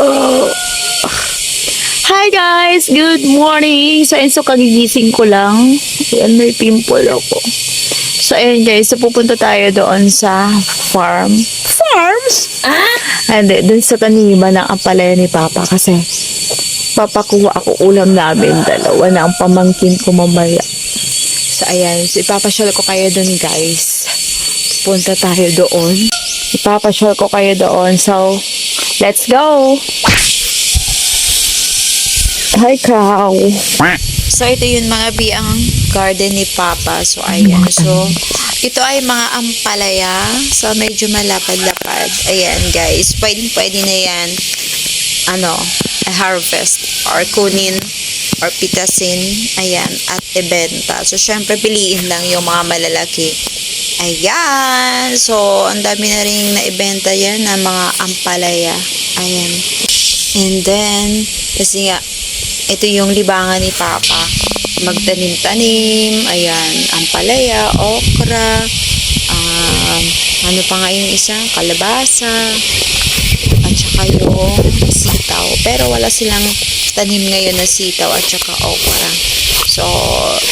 Oh. Hi guys! Good morning! So, so kagigising ko lang. Ayan, may pimple ako. So, ayun guys, so pupunta tayo doon sa farm. Farms? Ah? Hindi, doon sa taniman ng ampalaya ni Papa kasi papakuha ako ulam namin dalawa na ang pamangkin ko mamaya. So, ayan. So, ipapasyal ko kayo doon, guys. Punta tayo doon. Ipapasyal ko kayo doon. So, let's go! Hi, cow. So, ito yun mga bi ang garden ni Papa. So, ayan. So, ito ay mga ampalaya. So, medyo malapad-lapad. Ayan, guys. Pwede, pwede na yan. Ano, harvest or kunin or pitasin. Ayan. At ibenta. So, syempre, piliin lang yung mga malalaki. Ayan. So, ang dami na rin naibenta yan na mga ampalaya. Ayan. And then, kasi nga, ito yung libangan ni Papa. Magtanim-tanim, ayan, ampalaya, okra, um, ano pa nga yung isa, kalabasa, at saka yung sitaw. Pero wala silang tanim ngayon na sitaw at saka okra. So,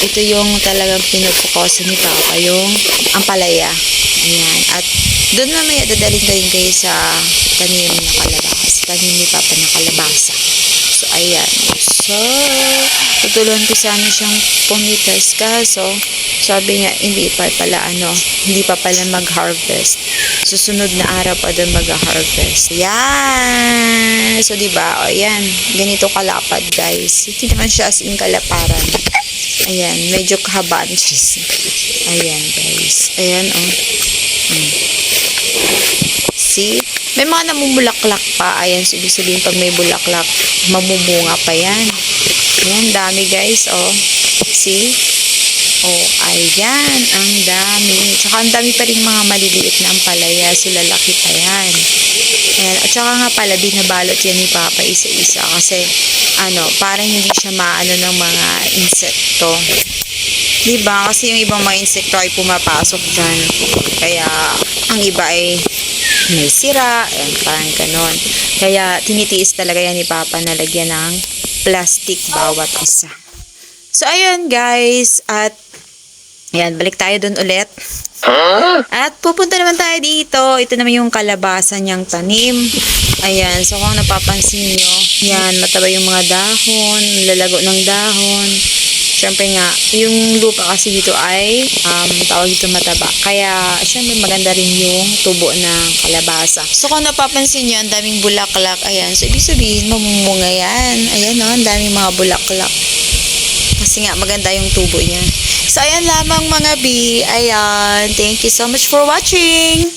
ito yung talagang pinupukosan ni Papa, yung ampalaya. Ayan. At doon mamaya dadalhin rin kayo sa tanim na kalabasa. Tanim ni Papa na kalabasa. Ayan. So, tutulungan ko sana siyang pumitas kaso sabi niya, hindi pa pala ano, hindi pa pala mag-harvest. Susunod na araw pa doon mag-harvest. Yan! So, di ba? O, yan. Ganito kalapad, guys. Hindi naman siya as in kalaparan. Ayan. Medyo kahabaan siya. Ayan, guys. Ayan, oh. Hmm. See? May mga namumulaklak pa. Ayan, so ibig sabihin pag may bulaklak, mamumunga pa yan. Ayan, dami guys, oh. See? Oh, ayan, ang dami. Tsaka ang dami pa rin mga maliliit na ampalaya. Sila laki pa yan. Ayan. At saka nga pala, binabalot yan ni Papa isa-isa. Kasi, ano, parang hindi siya maano ng mga insekto. Diba? Kasi yung ibang mga insekto ay pumapasok dyan. Kaya, ang iba ay may sira. Ayan, parang ganon. Kaya, tinitiis talaga yan ni Papa na lagyan ng plastic bawat isa. So, ayun guys. At, ayan, balik tayo dun ulit. At pupunta naman tayo dito. Ito naman yung kalabasa niyang tanim. Ayan, so kung napapansin nyo, yan, mataba yung mga dahon, lalago ng dahon. Siyempre nga, yung lupa kasi dito ay um, tawag dito mataba. Kaya, siyempre maganda rin yung tubo ng kalabasa. So, kung napapansin nyo, ang daming bulaklak. Ayan, so ibig sabihin, mamumunga yan. Ayan, no, ang daming mga bulaklak. Kasi nga, maganda yung tubo niya. So, ayan lamang mga B. Ayan. Thank you so much for watching.